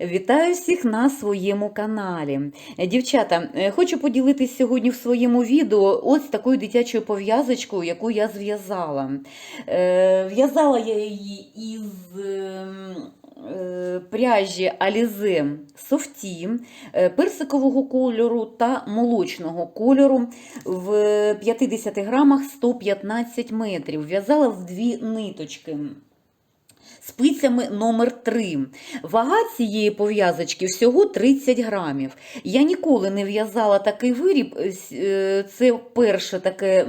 Вітаю всіх на своєму каналі. Дівчата, е, хочу поділитись сьогодні в своєму відео ось такою дитячою пов'язочкою, яку я зв'язала. Е, В'язала я її із ем, е, пряжі Alize Софті персикового кольору та молочного кольору в 50 грамах 115 метрів. В'язала в дві ниточки спицями номер 3 Вага цієї пов'язочки всього 30 грамів. Я ніколи не в'язала такий виріб. е, Це перше таке,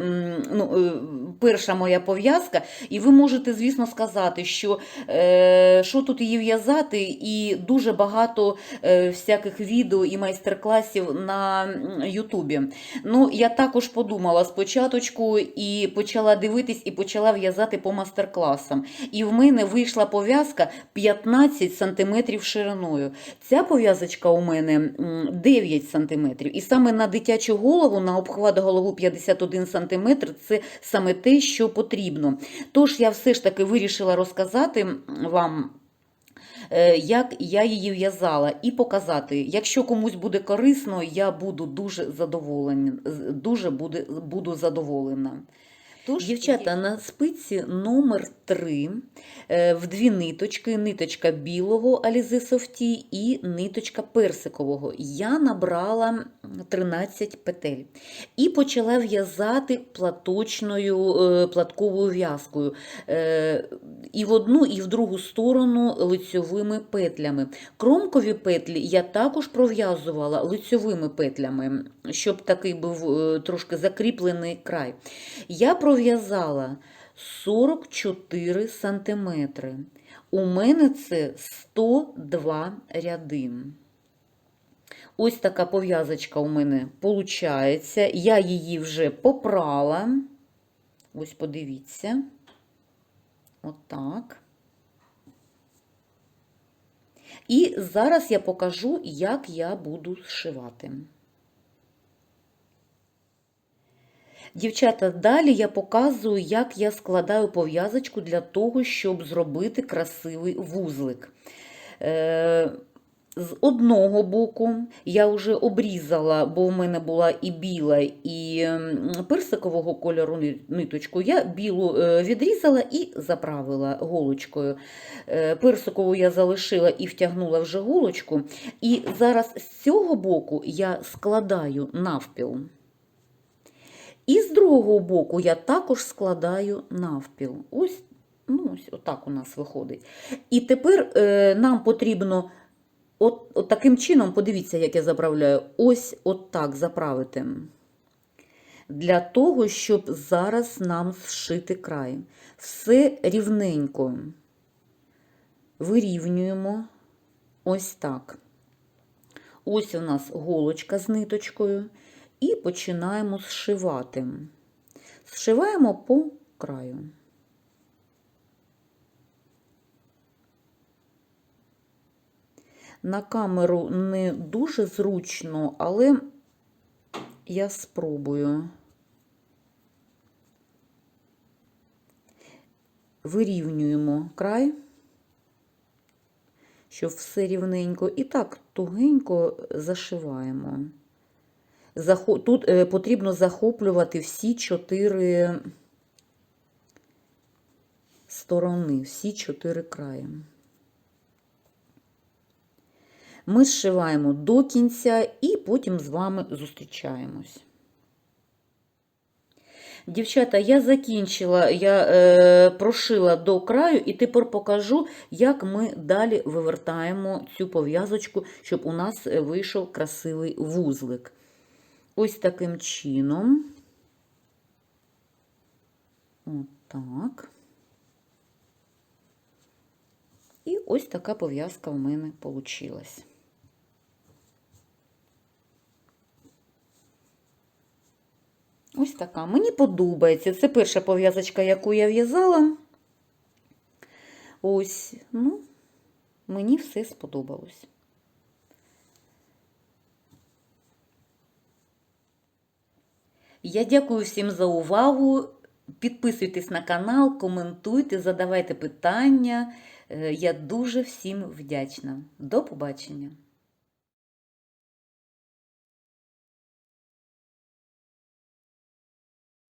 ну, е, перша моя пов'язка. І ви можете, звісно, сказати, що е, що тут її в'язати, і дуже багато е, всяких відео і майстер-класів на Ютубі. Ну, я також подумала спочатку і почала дивитись, і почала в'язати по мастер-класам. І в мене вийшла пов'язка 15 см шириною. Ця пов'язочка у мене 9 см. І саме на дитячу голову, на обхват голову 51 см, це саме те, що потрібно. Тож я все ж таки вирішила розказати вам. е, Як я її в'язала, і показати. Якщо комусь буде корисно, я буду дуже задоволена. Дуже буде, буду задоволена. Тож, дівчата, на спиці номер 3 в дві ниточки, ниточка білого Alize Softy і ниточка персикового. Я набрала 13 петель і почала в'язати платочною е, платковою в'язкою. Е, І в одну, і в другу сторону лицьовими петлями. Кромкові петлі я також пров'язувала лицьовими петлями, щоб такий був е, трошки закріплений край. Я пров'язала 44 сантиметри. У мене це 102 ряди. Ось така пов'язочка у мене виходить. Я її вже попрала. Ось подивіться. Отак. І зараз я покажу, як я буду зшивати. Дівчата, далі я показую, як я складаю пов'язочку для того, щоб зробити красивий вузлик. Е, з одного боку я вже обрізала, бо в мене була і біла, і персикового кольору ниточку. Я білу е, відрізала і заправила голочкою. Е, Персикову я залишила і втягнула вже голочку. І зараз з цього боку я складаю навпіл. І з другого боку я також складаю навпіл. Ось, ну, ось отак у нас виходить. І тепер е, нам потрібно от, от таким чином, подивіться, як я заправляю, ось отак заправити. Для того, щоб зараз нам зшити край. Все рівненько вирівнюємо ось так. Ось у нас голочка з ниточкою. І починаємо зшивати. Зшиваємо по краю. На камеру не дуже зручно, але я спробую. Вирівнюємо край, щоб все рівненько, і так тугенько зашиваємо. Тут е, потрібно захоплювати всі чотири сторони, всі чотири краї. Ми зшиваємо до кінця і потім з вами зустрічаємось. Дівчата, я закінчила, я е, прошила до краю і тепер покажу, як ми далі вивертаємо цю пов'язочку, щоб у нас е, вийшов красивий вузлик. Ось таким чином. Отак. І ось така пов'язка в мене вийшла. Ось така. Мені подобається. Це перша пов'язочка, яку я в'язала. Ось, ну, мені все сподобалось. Я дякую всім за увагу. Підписуйтесь на канал, коментуйте, задавайте питання. Е, Я дуже всім вдячна. До побачення!